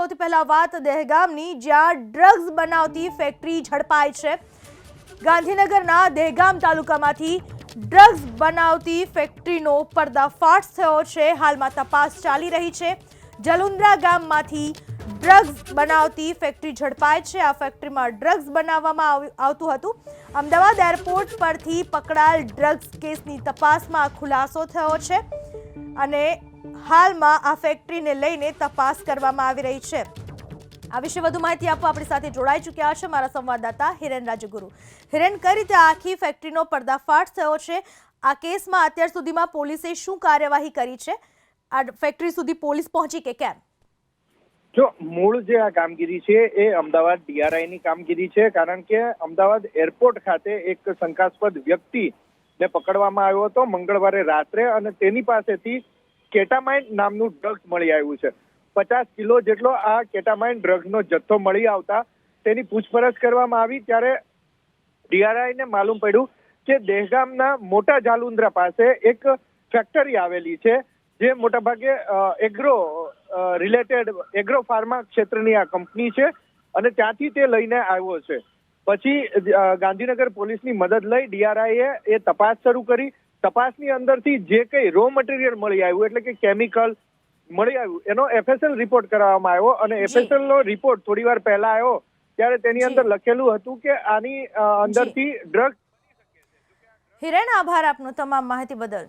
સૌથી પહેલા વાત દહેગામની, જ્યાં ડ્રગ્સ બનાવતી ફેક્ટરી ઝડપાઈ છે. ગાંધીનગરના દહેગામ તાલુકામાંથી ડ્રગ્સ બનાવતી ફેક્ટરીનો પર્દાફાશ થયો છે. હાલમાં તપાસ ચાલી રહી છે. જલુંદ્રા ગામમાંથી ડ્રગ્સ બનાવતી ફેક્ટરી ઝડપાય છે. આ ફેક્ટરીમાં ડ્રગ્સ બનાવવામાં આવ- આવતું હતું. અમદાવાદ એરપોર્ટ પરથી પકડાયેલ ડ્રગ્સ કેસની તપાસમાં ખુલાસો થયો છે અને હાલમાં આ ફેક્ટરીને લઈને તપાસ કરવામાં આવી રહી છે. આ વિશે વધુ માહિતી આપવા આપણી સાથે જોડાઈ ચૂક્યા છે મારા સંવાદદાતા હિરેન રાજગુરુ. હિરેન, કઈ રીતે આખી ફેક્ટરીનો પર્દાફાશ થયો છે? આ કેસમાં અત્યાર સુધીમાં પોલીસે શું કાર્યવાહી કરી છે? આ ફેક્ટરી સુધી પોલીસ પહોંચી કે કેમ? જો, મૂળ જે આ કામગીરી છે એ અમદાવાદ ડીઆરઆઈ ની કામગીરી છે, કારણ કે અમદાવાદ એરપોર્ટ ખાતે એક શંકાસ્પદ વ્યક્તિ ને પકડવામાં આવ્યો હતો. મંગળવારે રાત્રે અને તેની પાસેથી કેટામાઇન નામનું ડ્રગ્સ મળી આવ્યું છે. પચાસ કિલો જેટલો આ કેટામાઇન ડ્રગ્સનો જથ્થો મળી આવતા તેની પૂછપરછ કરવામાં આવી ત્યારે ડીઆરઆઈને માલુમ પડ્યું કે દહેગામના મોટા જાલુંદ્રા પાસે એક ફેક્ટરી આવેલી છે, જે મોટાભાગે એગ્રો રિલેટેડ એગ્રો ફાર્મા ક્ષેત્રની આ કંપની છે અને ત્યાંથી તે લઈને આવ્યો છે. પછી ગાંધીનગર પોલીસની મદદ લઈ ડીઆરઆઈએ એ તપાસ શરૂ કરી તપાસની અંદરથી જે કંઈ રો મટીરિયલ મળી આવ્યું એટલે કે કેમિકલ મળી આવ્યું એનો એફએસએલ રિપોર્ટ કરાવવામાં આવ્યો અને. એફએસએલ નો રિપોર્ટ થોડી વાર પહેલા આવ્યો ત્યારે તેની અંદર લખેલું હતું કે આની અંદરથી ડ્રગ હિરેન આભાર આપનો તમામ માહિતી બદલ.